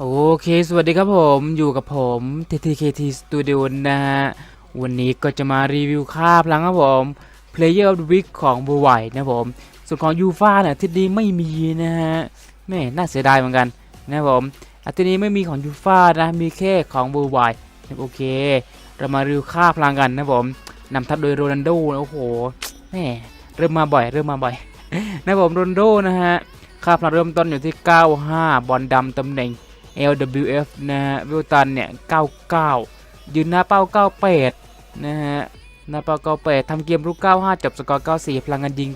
โอเค สวัสดีครับผมอยู่กับผม TTKT Studio นะฮะ วันนี้ก็จะมารีวิวค่าพลังครับผม Player of the Week ของบูไวนะครับผม ส่วนของยูฟ่าเนี่ยทิตย์นี้ไม่มีนะฮะแม่น่าเสียดายเหมือนกันนะครับผมอาทิตย์นี้ไม่มีของยูฟ่านะมีแค่ของบูไวโอเค เรามารีวิวค่าพลังกันนะครับผมนำทัพโดยโรนัลโดนะโอ้โหแม่เริ่มมาบ่อยเริ่มมาบ่อยนะครับผมโรนัลโดนะฮะค่าพลังเริ่มต้นอยู่ที่ 95 บอลดำตำแหน่ง LWF นะฮะวิลตันเนี่ย 99 ยืนหน้าเป้า 98 นะฮะ หน้าเป้า 98ทำเกมรุก 95 จบสกอร์ 94 พลังงานยิง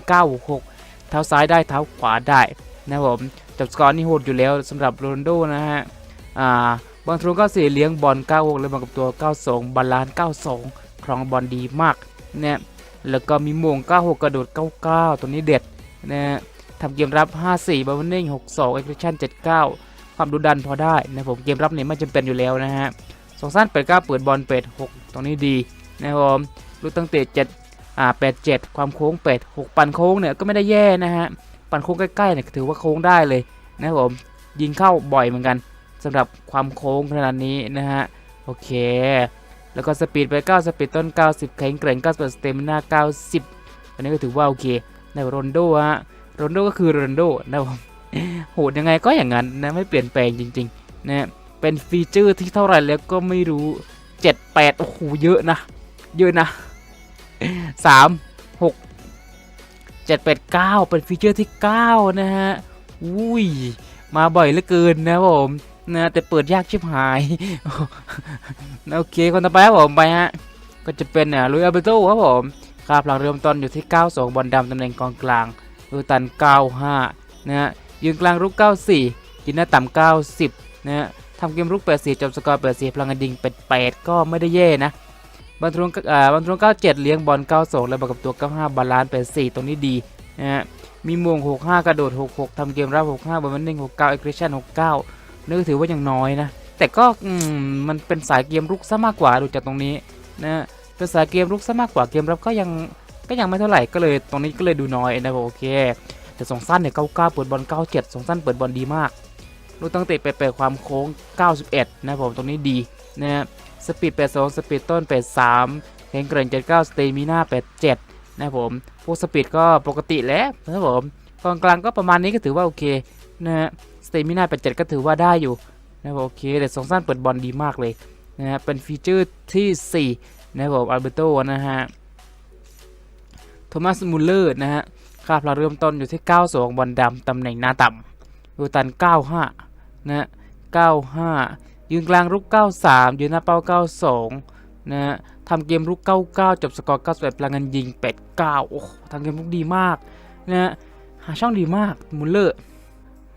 96 เท้าซ้ายได้เท้าขวาได้นะครับผมจบสกอร์นี่โหดอยู่แล้วสำหรับโรนโดนะฮะ อ่าบอลทรู94 เลี้ยงบอล 96 แล้วมากับตัว 92 บาลานซ์92 ครองบอลดีมากนี่แล้วก็มีโมง 96 กระโดด 99 ตัวนี้เด็ดนะฮะทำเกมรับ 54บอลนิ่ง62 เอ็กซ์เพรสชั่น 79 ความดุดันพอได้นะผมเกมรับเนี่ยไม่จำเป็นอยู่แล้วนะฮะสองสั้นเปิดเก้าเปิดบอลเป็ดหกตรงนี้ดีนะครับผมลูกตั้งเตะเจ็ดอ่าแปดเจ็ดความโค้งเป็ดหกปั่นโค้งเนี่ยก็ไม่ได้แย่นะฮะปั่นโค้งใกล้ๆเนี่ยถือว่าโค้งได้เลยนะครับผมยิงเข้าบ่อยเหมือนกันสำหรับความโค้งขนาดนี้นะฮะโอเค แล้วก็สปีดไป9สปีดต้น 90 แข็งแกร่ง90สเตมินา90อันนี้ก็ถือว่าโอเคในโรนโดฮะโรนโดก็คือโรนโดนะครับผม โหดยังไงก็อย่างนั้นนะไม่เปลี่ยนแปลงจริงๆนะเป็นฟีเจอร์ที่เท่าไหร่แล้วก็ไม่รู้ 7 8โอ้โหเยอะนะ เยอะนะ 3 6 7 8 9 เป็นฟีเจอร์ที่ 9 นะฮะอุ้ยมาบ่อยเหลือเกินนะผมนะแต่เปิดยากชิบหายโอเคคนต่อไปครับผมไปฮะก็จะเป็นอะลุยอาเบโตครับผมค่าพลังเริ่มต้นอยู่ที่ 92 บอลดำตำแหน่งกองกลางลูตัน 95 นะฮะ ยืนกลางรุก 94 ยืนหน้าต่ำ90 นะฮะทำเกมรุก 84 จบสกอร์ 84 พลังงานยิงเป็น8ก็ไม่ได้แย่นะบอลทวงอ่าบอลทวง97 เลี้ยงบอล 92 แล้วบวกกับตัว 95 บาลานซ์84ตรงนี้ดีนะฮะ มีมวง65 กระโดด 66ทำเกมรับ 65บอลมันนิ่ง69เอ็กซ์เ s ชั่น69นี่ก็ถือว่ายังน้อยนะ แต่ก็มันเป็นสายเกมรุกซะมากกว่าดูจากตรงนี้นะฮะเป็นสายเกมรุกซะมากกว่าเกมรับก็ยังก็ยังไม่เท่าไหร่ก็เลยตรงนี้ก็เลยดูน้อยนะโอเค แต่สองสั้นเนี่ย99เก้าเปิดบอล97สองสั้นเปิดบอลดีมากลูกตั้งเตะไปเปิดความโค้ง 91 นะผมตรงนี้ดีนะฮะสปีด 82 สปีดต้น 83แข็งแกร่ง79 สเตมิน่า 87 นะผมพวกสปีดก็ปกติแล้วนะผมกองกลางก็ประมาณนี้ก็ถือว่าโอเคนะฮะสเตมิน่า 87 ก็ถือว่าได้อยู่นะผมโอเค แต่สองสั้นเปิดบอลดีมากเลยนะฮะเป็นฟีเจอร์ที่ 4 นะผมอัลเบโตนะฮะโทมัสมูลเลอร์นะฮะ ค่าพลังเริ่มต้นอยู่ที่92บอลดำตำแหน่งหน้าต่ำยูตัน 95 นะ95 ยืนกลางรุก 93 ยืนหน้าเป้า 92 นะฮะทำเกมรุก 99 จบสกอร์ 91พลังงานยิง 89 โอ้โหทำเกมรุกดีมากนะฮะหาช่องดีมากมุลเลอร์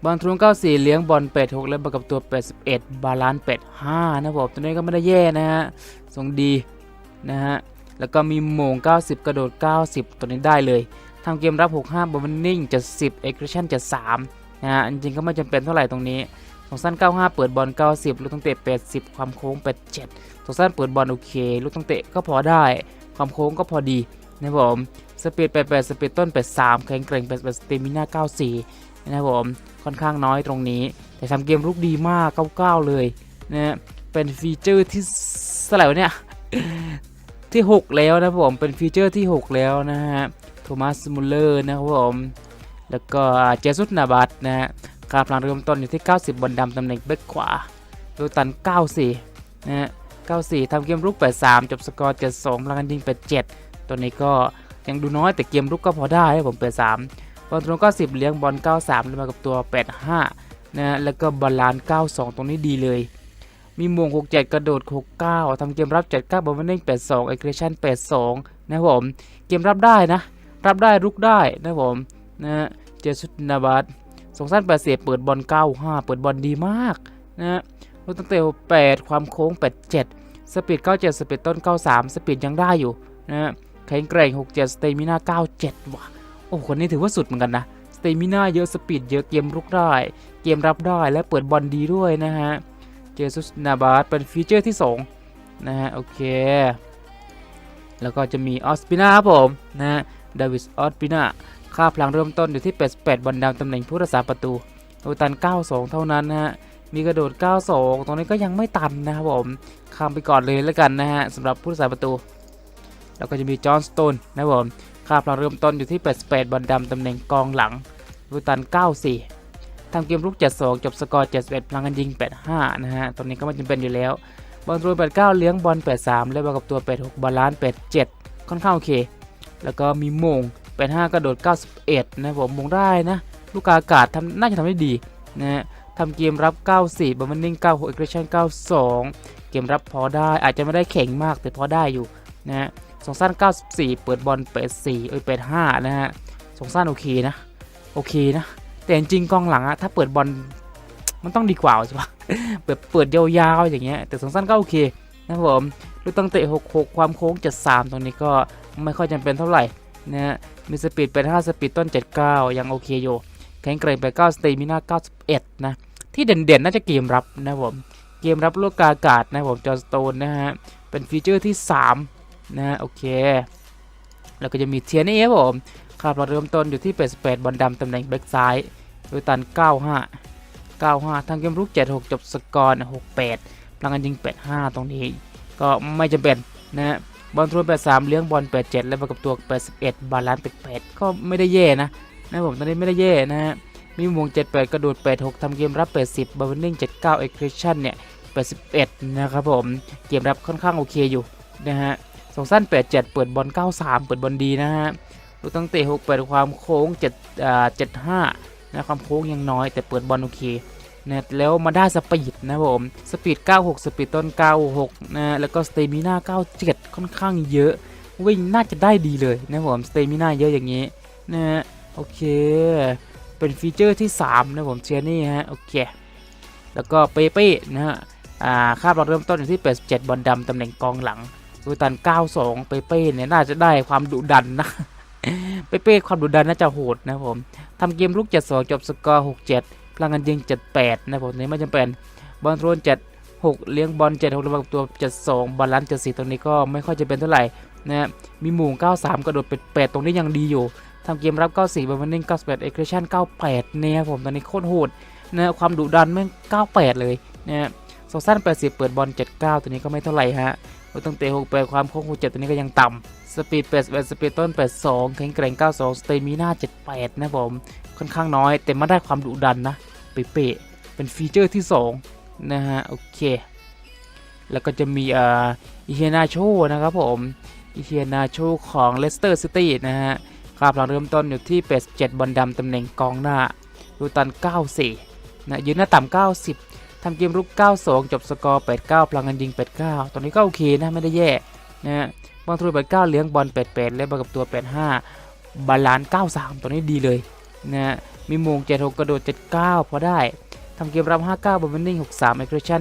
บอลทรวง94 เลี้ยงบอล86แล้วบวกกับตัว81บาลานซ์85นะผมตัวนี้ก็ไม่ได้แย่นะฮะทรงดีนะฮะแล้วก็มีโมง 90 กระโดด 90 ตัวนี้ได้เลย ทำเกมรับ 65บอลมันนิ่ง70 aggression จะ3นะฮะจริงๆก็ไม่จำเป็นเท่าไหร่ตรงนี้สองสั้น 95 เปิดบอล 90 ลูกตั้งเตะ 80 ความโค้ง 87สองสั้นเปิดบอลโอเค ลูกตั้งเตะก็พอได้ ความโค้งก็พอดีนะครับผม สปีด 88 สปีดต้น 83 แข็งแกร่ง 88 สเตมิน่า 94 นะครับผม ค่อนข้างน้อยตรงนี้ แต่ทำเกมลุกดีมาก 99 เลยนะฮะเป็นฟีเจอร์ที่เท่าไหร่เนี่ย ที่ 6 แล้วนะผม เป็นฟีเจอร์ที่ 6 แล้วนะฮะ มัสมุลเลอร์นะครับผม แล้วก็เจสุสนาบัตนะฮะค่าพลังเริ่มต้นอยู่ที่ 90บอลดำตำแหน่งเบ็กขวาดูตัน 94 นะฮะ 94ทำเกมรุก 83 จบสกอร์ 72พลังงานยิง 87 ตัวนี้ก็ยังดูน้อยแต่เกมรุกก็พอได้ครับผม 83 บอลตรง 90 เลี้ยงบอล 93แล้วมากับตัว 85นะฮะแล้วก็บอลลาน 92 ตรงนี้ดีเลย มีมวง67 กระโดด 69ทำเกมรับ 79บอลมันเน่ง82 a g g r e s s i o n 82 นะครับผม เกมรับได้นะ รับได้รุกได้นะครับผมนะฮะเจสุดนาบัตสองสั้นแปดเสียเปิดบอล95เปิดบอลดีมากนะฮะลูกตั้งเตะ8ความโค้ง87สปีด97สปีดต้น93สปีดยังได้อยู่นะฮะแข็งแกร่ง67สเตมิน่า97ว่ะโอ้คนนี้ถือว่าสุดเหมือนกันนะสเตมิน่าเยอะสปีดเยอะเกมรุกได้ เกมรับได้และเปิดบอลดีด้วยนะฮะเจสุสนาบัตเป็นฟีเจอร์ที่2นะฮะโอเคแล้วก็จะมีออสปินาครับผมนะฮะ ดวิสออสปินาค่าพลังเริ่มต้นอยู่ที่ 88บอลดำตำแหน่งผู้รักษาประตูโอตัน 92 เท่านั้นนะฮะ มีกระโดด 92 ตรงนี้ก็ยังไม่ตันนะครับผม ข้ามไปก่อนเลยแล้วกันนะฮะสำหรับผู้รักษาประตู แล้วก็จะมีจอห์นสโตนนะครับผม ค่าพลังเริ่มต้นอยู่ที่ 88บอลดำตำแหน่งกองหลังลูตัน 94ทำเกมรุก 72 จบสกอร์ 71 พลังกันยิง 85 นะฮะ ตรงนี้ก็ไม่จำเป็นอยู่แล้วบอลรวย89 เลี้ยงบอล 83 และบอลกับตัว 86 บอลล้าน 87 ค่อนข้างโอเค แล้วก็มีมง85กระโดด 91 นะผมมงได้นะ ลูกอากาศทำน่าจะทำได้ดีนะฮะทำเกมรับ 94บอลมันนิ่ง96เอ็กซ์ชั่น92 เกมรับพอได้อาจจะไม่ได้แข็งมากแต่พอได้อยู่นะฮะสองสั้น 94 เปิดบอล84เอ้ย85นะฮะสองสั้นโอเคนะ โอเคนะ แต่จริงกองหลังอะถ้าเปิดบอลมันต้องดีกว่าใช่ปะแบบเปิดยาวๆอย่างเงี้ยแต่สองสั้นก็โอเคนะผม ลูกตั้งเตะ 66 ความโค้ง 73 ตรงนี้ก็ไม่ค่อยจำเป็นเท่าไหร่นะฮะมีสปีดเป็น 5 สปีดต้น 79 ยังโอเคอยู่แข็งแกรงไป 9สเตมิน่า 91 นะ ที่เด่นๆ น่าจะเกมรับนะผม เกมรับลูกกาอากาศนะผมจอร์สโตนนะฮะ เป็นฟีเจอร์ที่ 3 นะฮะโอเค แล้วก็จะมีเทียนี่ครับผมคาบเราเริ่มต้นอยู่ที่ 88 บอลดำตำแหน่งแบ็กซ้ายโดยตัน 95 95 ทางเกมรุก 76 จบสกอร์ 68พลังงานยิง 85 ตรงนี้ ก็ไม่จำเป็นนะฮะบอลทวน83 เลี้ยงบอล87 และประกับตัว81 บาลานซ์88 ก็ไม่ได้แย่นะนะผมตอนนี้ไม่ได้แย่นะฮะมีวง78 กระโดด86ทำเกมรับ 80บอลนิ่ง79เอ็กซ์คริชั่นเนี่ย81 นะครับผม เกมรับค่อนข้างโอเคอยู่นะฮะสองสั้น 87 เปิดบอล 93 เปิดบอลดีนะฮะลูกตั้งเตะ6เปิดความโค้ง7อ่า75นะความโค้งยังน้อยแต่เปิดบอลโอเค นะแล้วมาได้สปีดนะผมสปีด 96 สปีดต้น 96 นะแล้วก็สเตมิน่า 97 ค่อนข้างเยอะ วิ่งน่าจะได้ดีเลยนะผมสเตมิน่าเยอะอย่างนี้นะฮะโอเค เป็นฟีเจอร์ที่ 3 นะผมเชียร์นี่ฮะ โอเค แล้วก็เปเป้นะฮะอ่าคาบเราเริ่มต้นอยู่ที่ 87 บอลดำตำแหน่งกองหลังดูตัน 92 เปเป้เนี่ยน่าจะได้ความดุดันนะเปเป้ความดุดันน่าจะโหดนะผมทำเกมลุก 72 จบสกอร์ 67 ลังงานยิง78นะผมนี่ไม่จำเป็นบอลโทรน76 เลี้ยงบอล76ระหว่างตัว 72บอลลัน74ตรงนี้ก็ไม่ค่อยจะเป็นเท่าไหร่นะมีหมู่93 กระโดดเป็ด8ตรงนี้ยังดีอยู่ทำเกมรับ 94บอลมันนิ่ง98เอ็กซ์ชั่น98เนี่ยครับผมตอนนี้โคตรโหดนะความดุดันแม่ง98 เลยนะสองสั้น80 เปิดบอล79 ตัวนี้ก็ไม่เท่าไหร่ฮะลูกตั้งเตะ68 ความโค้ง67ตัวนี้ก็ยังต่ำสปีด81สปีดต้น 82 แข็งแกร่ง 92 สเตมิน่า78 นะผม ค่อนข้างน้อย แต่มาได้ความดุดันนะ เป๊ะๆเป็นฟีเจอร์ที่ 2 นะฮะ โอเค แล้วก็จะมีอ่าอิเฮนาโชนะครับผมอิเฮนาโชของเลสเตอร์ซิตี้นะฮะครับเราเริ่มต้นอยู่ที่ 87 บอลดำตำแหน่งกองหน้าดูตัน 94 นะยืนหน้าต่ำ90 ทำเกมรุก 92 จบสกอร์ 89 พลังงานยิง 89 ตอนนี้ก็โอเคนะ ไม่ได้แย่นะบอลทรู89 เลี้ยงบอล 88 และบอลกับตัว 85 บาลาน 93ตัวนี้ดีเลย นะฮะมีโมง76กระโดด 79 พอได้ทำเกมรับ 59บอลมันนิ่ง63เอ็กซ์ชั่น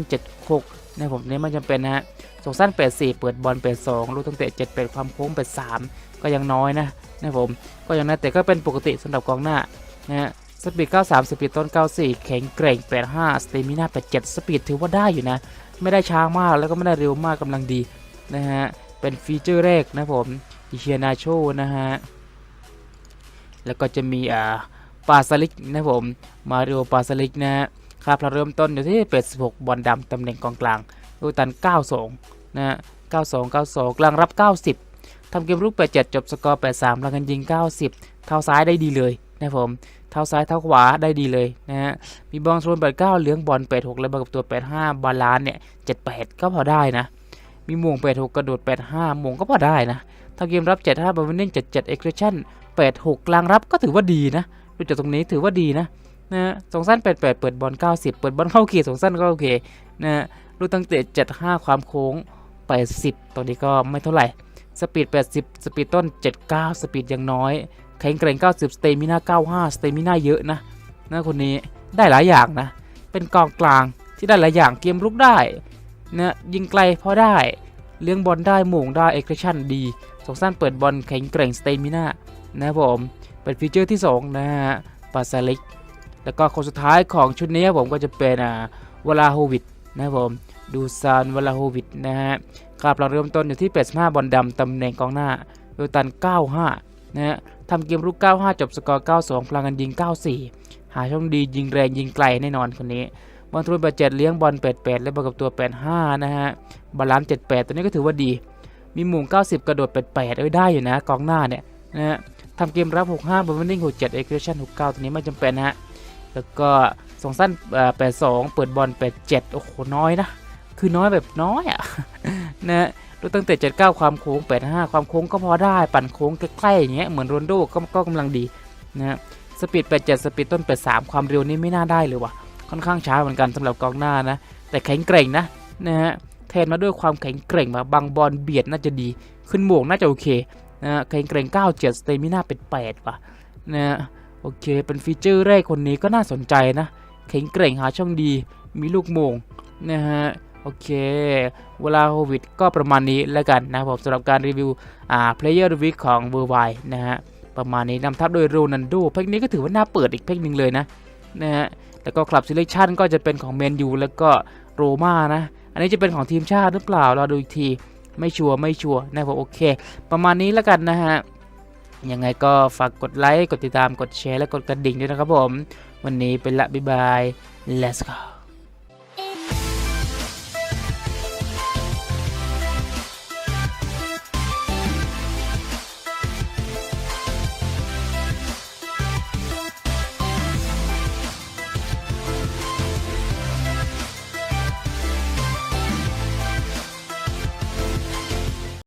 76นะผมน้นมันจำเป็นนะฮะสองสั้น 84 เปิดบอล 82 ลูกตั้งเตะ78ความโค้ง 83 ก็ยังน้อยนะนะผมก็อย่างนั้นแต่ก็เป็นปกติสำหรับกองหน้านะฮะสปีด 93 สปีดต้น 94 แข็งแกร่ง 85 สเตมิน่า 87 สปีดถือว่าได้อยู่นะ ไม่ได้ช้ามากแล้วก็ไม่ได้เร็วมากกำลังดีนะฮะ เป็นฟีเจอร์แรกนะผมอิเชียนาโชนะฮะ แล้วก็จะมีอ่าปาซาลิกนะผม มาริโอปาซาลิกนะฮะครับเราเริ่มต้นอยู่ที่ 86 บอลดำตำแหน่งกองกลางลูกตัน 92 นะฮะ 92 92 กลางรับ 90 ทำเกมรุก87 จบสกอร์ 83 แล้วกันยิง 90 เท้าซ้ายได้ดีเลยนะผม เท้าซ้ายเท้าขวาได้ดีเลยนะฮะ มีบอลโซน89เหลืองบอล 86 แล้วบอลกับตัว 85 บาลานเนี่ย 78 ก็พอได้นะ มีม่วง 86 กระโดด 85ม่วงก็พอได้นะ ทำเกมรับ 75บอลวินนิ่ง77เอ็กซ์เรชั่น86 กลางรับก็ถือว่าดีนะดูจากตรงนี้ถือว่าดีนะนะสองสั้น 88 เปิดบอล 90 เปิดบอลเข้าเขตสองสั้นก็โอเคนะลูกตั้งเตะ75 ความโค้ง 80ตรงนี้ก็ไม่เท่าไหร่ สปีด 80 สปีดต้น 79 สปีดยังน้อย แข็งแกร่ง 90 สเตมิน่า 95 สเตมิน่าเยอะนะนะคนนี้ได้หลายอย่างนะ เป็นกองกลางที่ได้หลายอย่างเกมรุกได้นะยิงไกลพอได้เลี้ยงบอลได้หม่งได้เอ็กซ์ชั่นดี สองสั้นเปิดบอลแข็งแกร่งสเตมิน่านะครับผมเป็นฟีเจอร์ที่ 2 นะฮะปาซาลิกแล้วก็คนสุดท้ายของชุดนี้ผมก็จะเป็นอ่าวลาโฮวิดนะครับผมดูซานวลาโฮวิดนะฮะครับเราเริ่มต้นอยู่ที่ 85 บอลดำตำแหน่งกองหน้าโดยตัน 95 นะฮะทำเกมรุก 95 จบสกอร์ 92 พลังงานยิง 94 หาช่องดียิงแรงยิงไกลแน่นอนคนนี้บอลทรูนแปดเจ็ดเลี้ยงบอลแปดแปดและบอลกับตัวแปดห้านะฮะบาลานซ์เจ็ดแปดตัวนี้ก็ถือว่าดี มีหมุง90 กระโดดแปดแปดได้อยู่นะกองหน้าเนี่ยนะฮะทำเกมรับ 65บอลวิ่ง67เอ็กซ์ชั่น69 ตัวนี้ไม่จำเป็นนะฮะ แล้วก็ส่งสั้นเอ่อ82 เปิดบอล 87 โอ้โห น้อยนะ คือน้อยแบบน้อยอะนะดูตั้งแต่ 79 ความโค้ง 85 ความโค้งก็พอได้ ปั่นโค้งใกล้ๆอย่างเงี้ย เหมือนโรนโดก็ก็กำลังดีนะฮะ สปีด 87 สปีดต้น 83 ความเร็วนี่ไม่น่าได้เลยว่ะ ค่อนข้างช้าเหมือนกันสำหรับกองหน้านะ แต่แข็งเกร่งนะนะฮะ แทนมาด้วยความแข็งเกร่งมาบางบอลเบียดน่าจะดี ขึ้นหมวกน่าจะโอเคนะแข็งเกร่ง97สเตมิน่าเป็น8ว่ะนะโอเค เป็นฟีเจอร์แรกคนนี้ก็น่าสนใจนะ แข็งเกร่งหาช่องดี มีลูกโมงนะฮะโอเค เวลาโควิดก็ประมาณนี้แล้วกันนะผมสำหรับการรีวิวอ่า Player of the Week ของเบอร์ไวนะฮะ ประมาณนี้นำทัพโดยโรนันโดเพลงนี้ก็ถือว่าน่าเปิดอีกเพลงหนึ่งเลยนะนะฮะ แล้วก็คลับ Selection ชันก็จะเป็นของแมนยูแล้วก็โรม่านะ อันนี้จะเป็นของทีมชาติหรือเปล่า เราดูอีกที ไม่ชัวร์ไม่ชัวร์นะครับผมโอเค ประมาณนี้แล้วกันนะฮะ ยังไงก็ฝากกดไลค์ กดติดตาม กดแชร์ และกดกระดิ่งด้วยนะครับผม วันนี้เป็นละบ๊ายบาย let's go